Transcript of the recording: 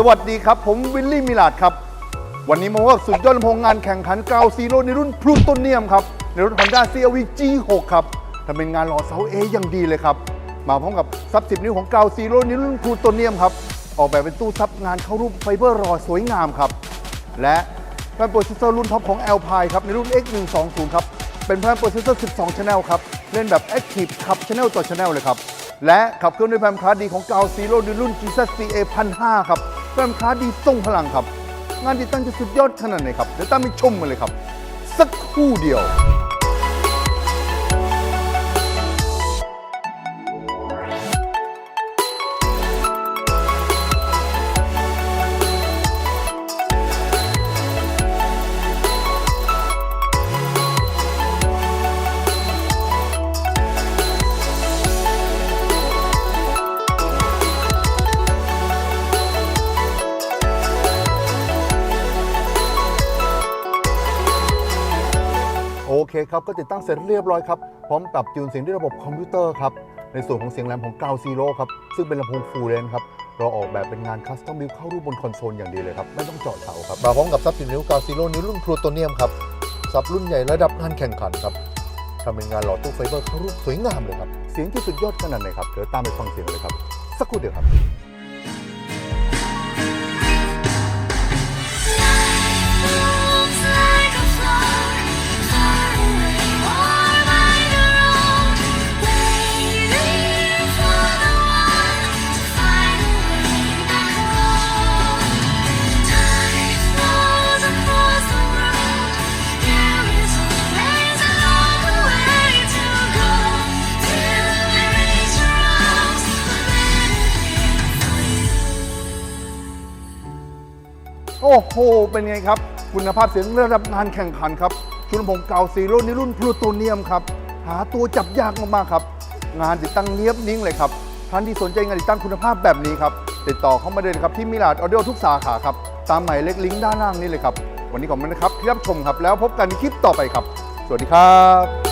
สวัสดีครับ ผมวิลลี่มิลาดครับ วันนี้มาพบกับสุดยอดลำโพงงานแข่งขันกาวซีโร่ในรุ่นพลูโตเนียมครับ ในรถ Honda CRV G6 ครับทำเป็นงานหล่อเสาเออย่างดีเลยครับ มาพร้อมกับซับ10นิ้วของกาวซีโร่ในรุ่นพลูโตเนียมครับ ออกแบบเป็นตู้ซับงานเข้ารูปไฟเบอร์รอสวยงามครับ และแพนโปรเซสเซอร์รุ่นท็อปของ Alpine ครับในรุ่น X120 ครับ เป็นแพนโปรเซสเซอร์ 12 Channel ครับ เล่นแบบ Active ขับ Channel ต่อ Channel เลยครับ และขับเคลื่อนด้วยแพมคลาสดีของกาวซีโร่ในรุ่น GZCA 1005ครับ แพมคลาดีทรงพลังครับ งานติดตั้งจะสุดยอดขนาดไหนครับ เดี๋ยวตามไปชมกันเลยครับ สักครู่เดียว เคครับก็ติดตั้งเสร็จเรียบร้อยครับ พร้อมปรับจูนเสียงด้วยระบบคอมพิวเตอร์ครับ ในส่วนของเสียงแหลมของกาวซีโร่ครับ ซึ่งเป็นลำโพงฟูลเลนครับ เราออกแบบเป็นงานคัสตอมบิลเข้ารูปบนคอนโซลอย่างดีเลยครับ ไม่ต้องเจาะเสาครับมาพร้อมกับซับสิบนิ้วกาวซีโร่นี้รุ่นพลูโตเนียมครับซับรุ่นใหญ่ระดับงานแข่งขันครับทำเป็นงานหล่อตู้ไฟเบอร์เข้ารูปสวยงามเลยครับเสียงที่สุดยอดขนาดไหนครับเดี๋ยวตามไปฟังเสียงเลยครับสักครู่เดียวครับ โอ้โห เป็นไงครับ คุณภาพเสียงระดับงานแข่งขันครับ ชุดลำโพงเก่าซีโร่ในรุ่นพลูโตเนียมครับ หาตัวจับยากมากๆครับ งานติดตั้งเนียบนิ่งเลยครับ ท่านที่สนใจงานติดตั้งคุณภาพแบบนี้ครับ ติดต่อเข้ามาเลยนะครับที่มิลาดออเดโอทุกสาขาครับ ตามหมายเลขลิงก์ด้านล่างนี้เลยครับ วันนี้ขอบคุณนะครับที่รับชมครับ แล้วพบกันในคลิปต่อไปครับ สวัสดีครับ